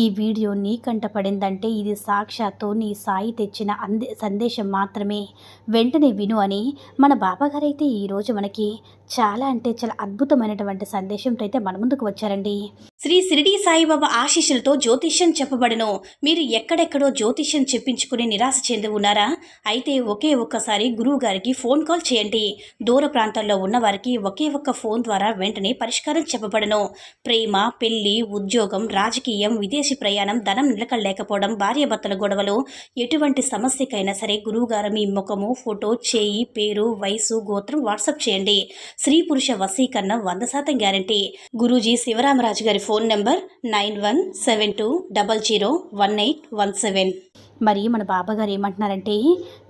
ఈ వీడియో నీ కంట పడిందంటే ఇది సాక్షాత్తు నీ సాయి తెచ్చిన అందే సందేశం మాత్రమే. వెంటనే విను అని మన బాబాగారైతే ఈరోజు మనకి చాలా అంటే చాలా అద్భుతమైనటువంటి సందేశంతో అయితే మన ముందుకు వచ్చారండి. శ్రీ సిరిడి సాయిబాబా ఆశీస్సులతో జ్యోతిష్యం చెప్పబడను. మీరు ఎక్కడెక్కడో జ్యోతిష్యం చెప్పించుకుని నిరాశ చెంది ఉన్నారా? అయితే ఒకే ఒక్కసారి గురువు గారికి ఫోన్ కాల్ చేయండి. దూర ప్రాంతాల్లో ఉన్న వారికి ఒకే ఒక్క ఫోన్ ద్వారా వెంటనే పరిష్కారం చెప్పబడను. ప్రేమ పెళ్ళి ఉద్యోగం రాజకీయం విదేశీ ప్రయాణం ధనం నిలకడలేకపోవడం భార్యాభర్తల గొడవలు ఎటువంటి సమస్యకైనా సరే గురువుగారు మీ ముఖము ఫోటో చేయి పేరు వయసు గోత్రం వాట్సాప్ చేయండి. స్త్రీ పురుష వశీకరణ వంద శాతం గ్యారంటీ. గురూజీ శివరామరాజు గారి phone phone number nine one seven two double zero one eight one seven. మరి మన బాబాగారు ఏమంటున్నారంటే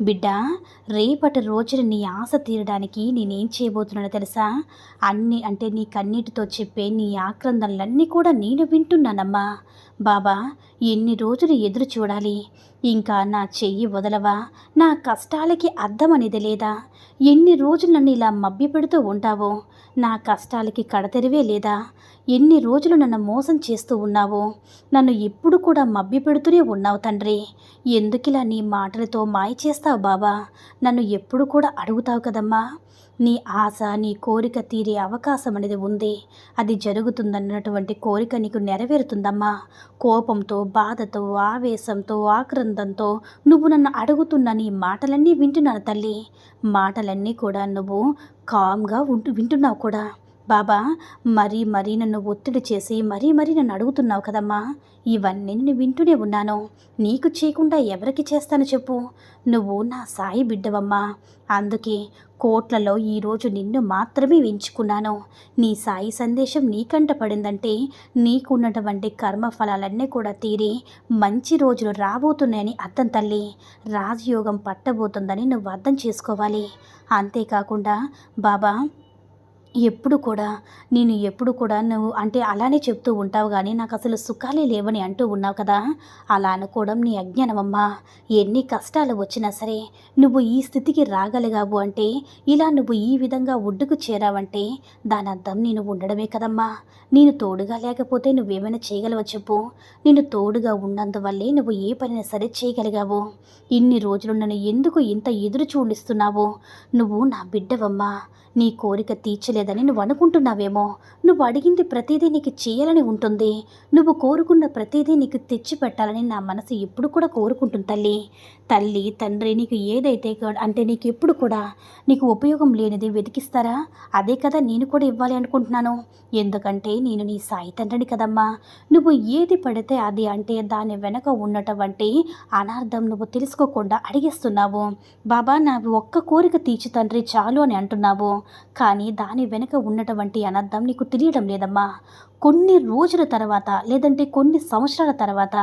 బిడ్డ రేపటి రోజున నీ ఆశ తీరడానికి నేనేం చేయబోతున్నానో తెలుసా? అన్ని అంటే నీ కన్నీటితో చెప్పే నీ ఆక్రందనలన్నీ కూడా నేను వింటున్నానమ్మా. బాబా ఎన్ని రోజులు ఎదురు చూడాలి? ఇంకా నా చెయ్యి వదలవా? నా కష్టాలకి అర్థం అనేది లేదా? ఎన్ని రోజులు నన్ను ఇలా మభ్యపెడుతూ ఉంటావో? నా కష్టాలకి కడతెరివే లేదా? ఎన్ని రోజులు నన్ను మోసం చేస్తూ ఉన్నావో? నన్ను ఎప్పుడు కూడా మభ్యపెడుతూనే ఉన్నావు తండ్రి. ఎందుకిలా నీ మాటలతో మాయ చేస్తావు బాబా నన్ను ఎప్పుడు కూడా అడుగుతావు కదమ్మా. నీ ఆశ నీ కోరిక తీరే అవకాశం అనేది ఉంది. అది జరుగుతుందన్నటువంటి కోరిక నీకు నెరవేరుతుందమ్మా. కోపంతో బాధతో ఆవేశంతో ఆక్రందంతో నువ్వు నన్ను అడుగుతున్న నీ మాటలన్నీ వింటున్నాను తల్లి. మాటలన్నీ కూడా నువ్వు కామ్గా ఉంటూ వింటున్నావు కూడా. బాబా మరీ మరీ నన్ను ఒత్తిడి చేసి మరీ మరీ నన్ను అడుగుతున్నావు కదమ్మా. ఇవన్నీ నేను వింటూనే ఉన్నాను. నీకు చేయకుండా ఎవరికి చేస్తాను చెప్పు. నువ్వు నా సాయి బిడ్డవమ్మా. అందుకే కోట్లలో ఈరోజు నిన్ను మాత్రమే ఎంచుకున్నాను. నీ సాయి సందేశం నీకంట పడిందంటే నీకున్నటువంటి కర్మ ఫలాలన్నీ కూడా తీరి మంచి రోజులు రాబోతున్నాయని అర్థం తల్లి. రాజయోగం పట్టబోతుందని నువ్వు అర్థం చేసుకోవాలి. అంతేకాకుండా బాబా ఎప్పుడు కూడా నేను ఎప్పుడు కూడా నువ్వు అంటే అలానే చెప్తూ ఉంటావు కానీ నాకు అసలు సుఖాలే లేవని అంటూ ఉన్నావు కదా. అలా అనుకోవడం నీ అజ్ఞానమమ్మా. ఎన్ని కష్టాలు వచ్చినా సరే నువ్వు ఈ స్థితికి రాగలిగావు అంటే ఇలా నువ్వు ఈ విధంగా ఒడ్డుకు చేరావంటే దాని అర్థం నేను ఉండడమే కదమ్మా. నేను తోడుగా లేకపోతే నువ్వేమైనా చేయగలవో చెప్పు. నేను తోడుగా ఉన్నందువల్లే నువ్వు ఏ పనైనా సరే చేయగలిగావు. ఇన్ని రోజులు నన్ను ఎందుకు ఇంత ఎదురు చూడిస్తున్నావు? నువ్వు నా బిడ్డవమ్మా. నీ కోరిక తీర్చలేదు తీర్చలేదని నువ్వు అనుకుంటున్నావేమో? నువ్వు అడిగింది ప్రతిదీ నీకు చేయాలని ఉంటుంది. నువ్వు కోరుకున్న ప్రతిదీ నీకు తెచ్చి పెట్టాలని నా మనసు ఎప్పుడు కూడా కోరుకుంటుంది తల్లి. తల్లి తండ్రి నీకు ఏదైతే అంటే నీకు ఎప్పుడు కూడా నీకు ఉపయోగం లేనిది వెతికిస్తారా? అదే కదా నేను కూడా ఇవ్వాలి అనుకుంటున్నాను. ఎందుకంటే నేను నీ సాయి తండ్రిని కదమ్మా. నువ్వు ఏది పడితే అది అంటే దాని వెనక ఉన్నటువంటి అనార్థం నువ్వు తెలుసుకోకుండా అడిగేస్తున్నావు. బాబా నా ఒక్క కోరిక తీర్చి తండ్రి చాలు అని అంటున్నావు. కానీ దాని వెనుక ఉన్నటువంటి అనర్థం నీకు తెలియడం లేదమ్మా. కొన్ని రోజుల తర్వాత లేదంటే కొన్ని సంవత్సరాల తర్వాత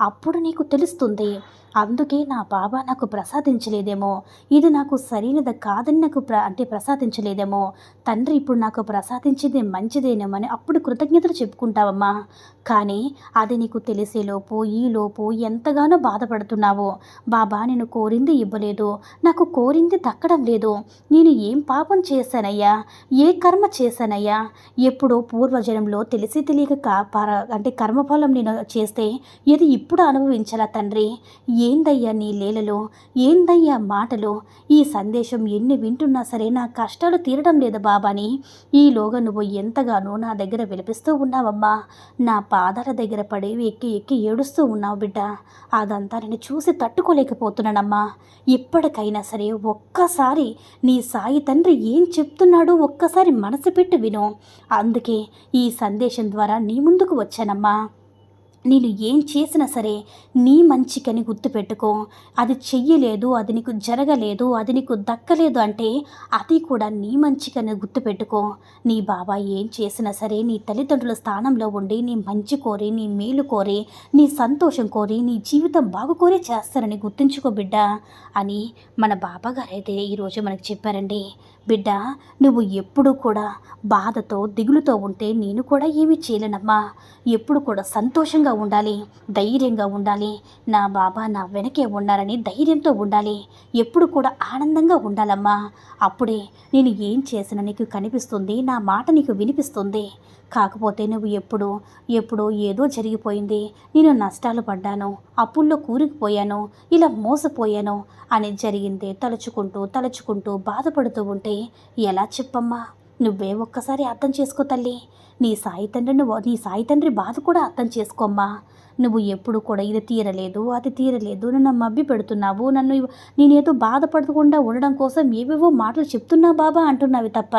అప్పుడు నీకు తెలుస్తుంది. అందుకే నా బాబా నాకు ప్రసాదించలేదేమో. ఇది నాకు సరైనది కాదని నాకు ప్ర అంటే ప్రసాదించలేదేమో. తండ్రి ఇప్పుడు నాకు ప్రసాదించింది మంచిదేనేమని అప్పుడు కృతజ్ఞతలు చెప్పుకుంటావమ్మా. కానీ అది నీకు తెలిసేలోపు ఈలోపు ఎంతగానో బాధపడుతున్నావు. బాబా నేను కోరింది ఇవ్వలేదు. నాకు కోరింది దక్కడం లేదు. నేను ఏం పాపం చేశానయ్యా? ఏ కర్మ చేశానయ్యా? ఎప్పుడో పూర్వజనంలో తెలిసి తెలియక కా- అంటే కర్మఫలం నేను చేస్తే ఇది ఇప్పుడు అనుభవించాలా తండ్రి? ఏందయ్యా నీ లీలలో? ఏందయ్యా మాటలు? ఈ సందేశం ఎన్ని వింటున్నా సరే నా కష్టాలు తీరడం లేదు బాబాని. ఈలోగా నువ్వు ఎంతగానో నా దగ్గర విలపిస్తూ ఉన్నావమ్మా. నా పాదాల దగ్గర పడి ఎక్కి ఎక్కి ఏడుస్తూ ఉన్నావు బిడ్డ. అదంతా నేను చూసి తట్టుకోలేకపోతున్నానమ్మా. ఇప్పటికైనా సరే ఒక్కసారి నీ సాయి తండ్రి ఏం చెప్తున్నాడో ఒక్కసారి మనసు పెట్టి విను. అందుకే ఈ సందేశం ద్వారా నీ ముందుకు వచ్చానమ్మా. నేను ఏం చేసినా సరే నీ మంచికని గుర్తుపెట్టుకో. అది చెయ్యలేదు అది నీకు జరగలేదు అది నీకు దక్కలేదు అంటే అది కూడా నీ మంచికని గుర్తుపెట్టుకో. నీ బాబా ఏం చేసినా సరే నీ తల్లిదండ్రుల స్థానంలో ఉండి నీ మంచి కోరి నీ మేలు కోరి నీ సంతోషం కోరి నీ జీవితం బాగుకోరే చేస్తారని గుర్తుంచుకో బిడ్డ అని మన బాబా అయితే ఈరోజు మనకు చెప్పారండి. బిడ్డ నువ్వు ఎప్పుడు కూడా బాధతో దిగులుతో ఉంటే నేను కూడా ఏమీ చేయలేనమ్మా. ఎప్పుడు కూడా సంతోషంగా ఉండాలి ధైర్యంగా ఉండాలి. నా బాబా నా వెనకే ఉన్నారని ధైర్యంతో ఉండాలి. ఎప్పుడు కూడా ఆనందంగా ఉండాలమ్మా. అప్పుడే నేను ఏం చేసినా నీకు కనిపిస్తుంది నా మాట నీకు వినిపిస్తుంది. కాకపోతే నువ్వు ఎప్పుడు ఎప్పుడో ఏదో జరిగిపోయింది. నేను నష్టాలు పడ్డాను అప్పుల్లో కూరుకుపోయాను ఇలా మోసపోయాను అని జరిగిందే తలుచుకుంటూ తలుచుకుంటూ బాధపడుతూ ఉంటే ఎలా చెప్పమ్మా? నువ్వే ఒక్కసారి అర్థం చేసుకో తల్లి. నీ సాయి తండ్రిని నీ సాయి తండ్రి బాధ కూడా అర్థం చేసుకోమ్మా నువ్వు ఎప్పుడు కూడా ఇది తీరలేదు అది తీరలేదు. నన్ను మబ్బి పెడుతున్నావు. నన్ను నేనేదో బాధపడకుండా ఉండడం కోసం ఏవేవో మాటలు చెప్తున్నా బాబా అంటున్నావి తప్ప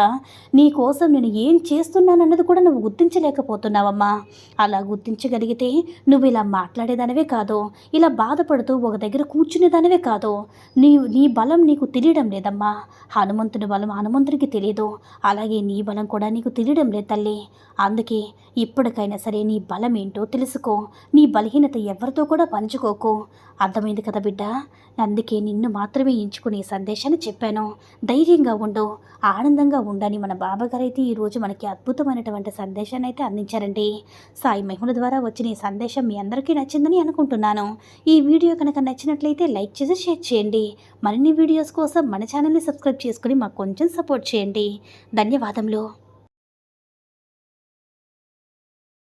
నీ కోసం నేను ఏం చేస్తున్నానన్నది కూడా నువ్వు గుర్తించలేకపోతున్నావమ్మా. అలా గుర్తించగలిగితే నువ్వు ఇలా మాట్లాడేదానివే కాదు ఇలా బాధపడుతూ ఒక దగ్గర కూర్చునేదానివే కాదు. నీ నీ బలం నీకు తెలియడం లేదమ్మా. హనుమంతుని బలం హనుమంతుడికి తెలియదు అలా అలాగే నీ బలం కూడా నీకు తెలియడం లేదు తల్లి. అందుకే ఇప్పటికైనా సరే నీ బలం ఏంటో తెలుసుకో. నీ బలహీనత ఎవరితో కూడా పంచుకోకు. అర్థమైంది కదా బిడ్డ? అందుకే నిన్ను మాత్రమే ఎంచుకునే సందేశాన్ని చెప్పాను. ధైర్యంగా ఉండు. ఆనందంగా ఉండని మన బాబాగారు అయితే ఈరోజు మనకి అద్భుతమైనటువంటి సందేశాన్ని అయితే అందించారండి. సాయి మహిమల ద్వారా వచ్చిన ఈ సందేశం మీ అందరికీ నచ్చిందని అనుకుంటున్నాను. ఈ వీడియో కనుక నచ్చినట్లయితే లైక్ చేసి షేర్ చేయండి. మరిన్ని వీడియోస్ కోసం మన ఛానల్ని సబ్స్క్రైబ్ చేసుకుని మాకు కొంచెం సపోర్ట్ చేయండి. ధన్యవాదములు.